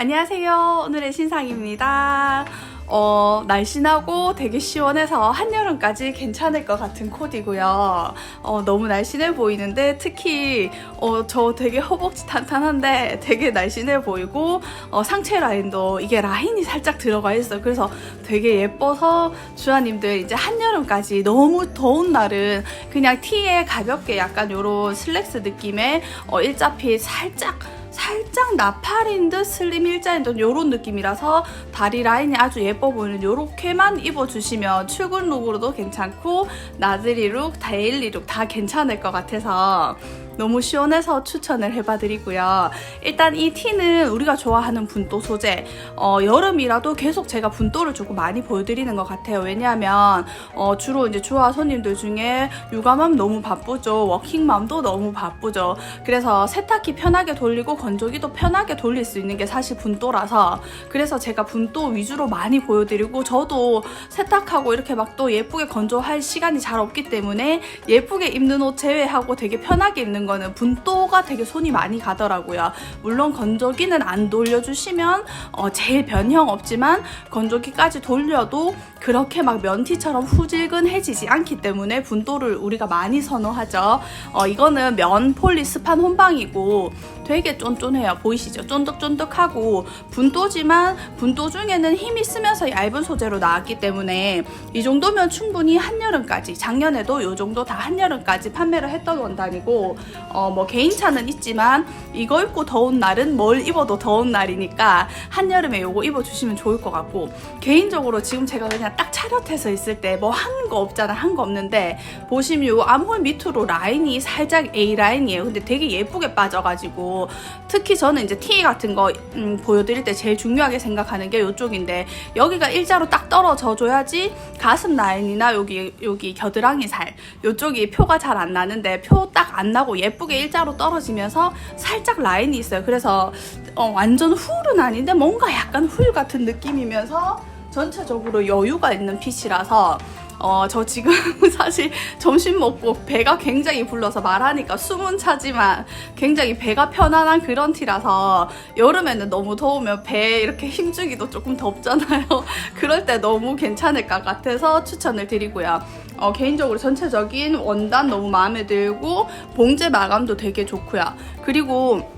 안녕하세요. 오늘의 신상입니다. 어, 날씬하고 되게 시원해서 한여름까지 괜찮을 것 같은 코디고요. 어, 너무 날씬해 보이는데 특히 어, 저 되게 허벅지 탄탄한데 되게 날씬해 보이고 어, 상체 라인도 이게 라인이 살짝 들어가 있어요. 그래서 되게 예뻐서 주아님들 이제 한여름까지 너무 더운 날은 그냥 티에 가볍게 약간 요런 슬랙스 느낌의 어, 일자핏 살짝 살짝 나팔인 듯 슬림 일자인 듯 이런 느낌이라서 다리 라인이 아주 예뻐 보이는 이렇게만 입어주시면 출근 룩으로도 괜찮고 나들이 룩, 데일리 룩 다 괜찮을 것 같아서 너무 시원해서 추천을 해봐드리고요. 일단 이 티는 우리가 좋아하는 분도 소재. 어, 여름이라도 계속 제가 분도를 조금 많이 보여드리는 것 같아요. 왜냐하면 어, 주로 이제 주화 손님들 중에 육아맘 너무 바쁘죠. 워킹맘도 너무 바쁘죠. 그래서 세탁기 편하게 돌리고 건조기도 편하게 돌릴 수 있는 게 사실 분도라서 그래서 제가 분도 위주로 많이 보여드리고 저도 세탁하고 이렇게 막 또 예쁘게 건조할 시간이 잘 없기 때문에 예쁘게 입는 옷 제외하고 되게 편하게 입는 거는 분도가 되게 손이 많이 가더라고요. 물론 건조기는 안 돌려주시면 어, 제일 변형 없지만 건조기까지 돌려도 그렇게 막 면티처럼 후질근해지지 않기 때문에 분도를 우리가 많이 선호하죠. 어, 이거는 면 폴리 스판 혼방이고 되게 쫀쫀해요. 보이시죠? 쫀득쫀득하고 분도지만 분도 중에는 힘이 쓰면서 얇은 소재로 나왔기 때문에 이 정도면 충분히 한여름까지 작년에도 이 정도 다 한여름까지 판매를 했던 원단이고 어, 뭐 개인차는 있지만 이거 입고 더운 날은 뭘 입어도 더운 날이니까 한여름에 이거 입어주시면 좋을 것 같고 개인적으로 지금 제가 그냥 딱 차렷해서 있을 때 뭐 한 거 없잖아 한 거 없는데 보시면 요 암홀 밑으로 라인이 살짝 A 라인이에요. 근데 되게 예쁘게 빠져가지고 특히 저는 이제 티 같은 거 음, 보여드릴 때 제일 중요하게 생각하는 게 이쪽인데 여기가 일자로 딱 떨어져 줘야지 가슴 라인이나 여기 여기 겨드랑이 살 이쪽이 표가 잘 안 나는데 표 딱 안 나고 예 쁘게 일자로 떨어지면서 살짝 라인이 있어요. 그래서 어, 완전 훌은 아닌데 뭔가 약간 훌 같은 느낌이면서 전체적으로 여유가 있는 핏이라서 어, 저 지금 사실 점심 먹고 배가 굉장히 불러서 말하니까 숨은 차지만 굉장히 배가 편안한 그런 티라서 여름에는 너무 더우면 배 이렇게 힘주기도 조금 덥잖아요. 그럴 때 너무 괜찮을 것 같아서 추천을 드리고요. 어, 개인적으로 전체적인 원단 너무 마음에 들고 봉제 마감도 되게 좋고요. 그리고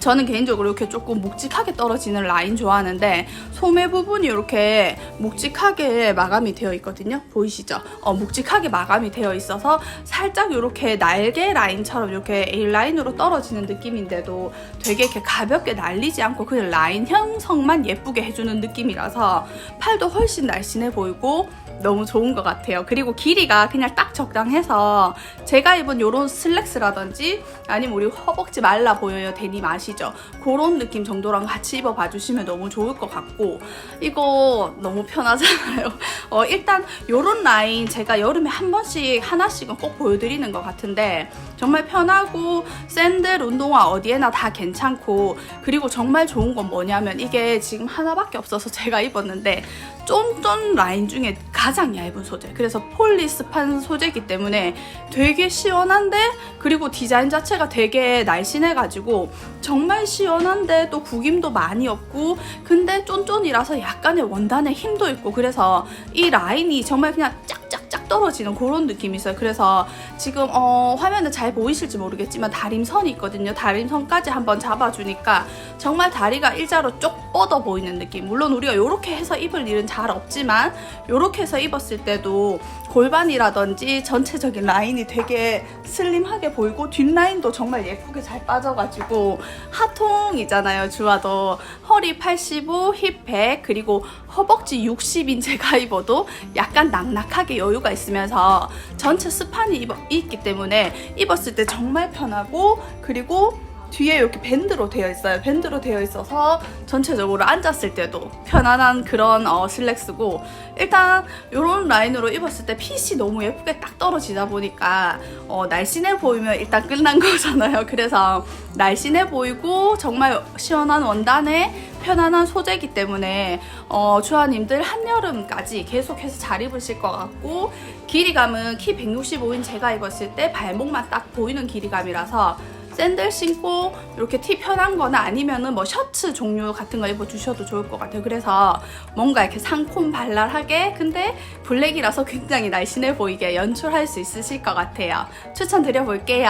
저는 개인적으로 이렇게 조금 묵직하게 떨어지는 라인 좋아하는데 소매 부분이 이렇게 묵직하게 마감이 되어 있거든요. 보이시죠? 어, 묵직하게 마감이 되어 있어서 살짝 이렇게 날개 라인처럼 이렇게 A 라인으로 떨어지는 느낌인데도 되게 이렇게 가볍게 날리지 않고 그냥 라인 형성만 예쁘게 해주는 느낌이라서 팔도 훨씬 날씬해 보이고 너무 좋은 것 같아요. 그리고 길이가 그냥 딱 적당해서 제가 입은 이런 슬랙스라든지 아니면 우리 허벅지 말라 보여요 데님 아시 죠? 그런 느낌 정도랑 같이 입어봐 주시면 너무 좋을 것 같고 이거 너무 편하잖아요. 어, 일단 이런 라인 제가 여름에 한 번씩 하나씩은 꼭 보여드리는 것 같은데 정말 편하고 샌들 운동화 어디에나 다 괜찮고 그리고 정말 좋은 건 뭐냐면 이게 지금 하나밖에 없어서 제가 입었는데 쫀쫀 라인 중에 가장 얇은 소재. 그래서 폴리스판 소재이기 때문에 되게 시원한데 그리고 디자인 자체가 되게 날씬해가지고 정말 시원한데 또 구김도 많이 없고 근데 쫀쫀이라서 약간의 원단에 힘도 있고 그래서 이 라인이 정말 그냥 짝짝짝 떨어지는 그런 느낌이 있어요. 그래서 지금 어, 화면에 잘 보이실지 모르겠지만 다림선이 있거든요. 다림선까지 한번 잡아주니까 정말 다리가 일자로 쭉 뻗어 보이는 느낌. 물론 우리가 이렇게 해서 입을 일은 잘 없지만 이렇게 해서 입었을 때도 골반이라든지 전체적인 라인이 되게 슬림하게 보이고 뒷라인도 정말 예쁘게 잘 빠져가지고 하통이잖아요 주아도. 허리 85, 힙 100 그리고 허벅지 60인 제가 입어도 약간 낙낙하게 여유가 있 으면서 전체 스판이 입, 있기 때문에 입었을 때 정말 편하고 그리고 뒤에 이렇게 밴드로 되어 있어요. 밴드로 되어 있어서 전체적으로 앉았을 때도 편안한 그런 어, 슬랙스고 일단 이런 라인으로 입었을 때 핏이 너무 예쁘게 딱 떨어지다 보니까 어, 날씬해 보이면 일단 끝난 거잖아요. 그래서 날씬해 보이고 정말 시원한 원단에 편안한 소재이기 때문에 어, 주아님들 한여름까지 계속해서 잘 입으실 것 같고 길이감은 키 165인 제가 입었을 때 발목만 딱 보이는 길이감이라서 샌들 신고 이렇게 티 편한 거나 아니면은 뭐 셔츠 종류 같은 거 입어 주셔도 좋을 것 같아요. 그래서 뭔가 이렇게 상콤 발랄하게 근데 블랙이라서 굉장히 날씬해 보이게 연출할 수 있으실 것 같아요. 추천드려 볼게요.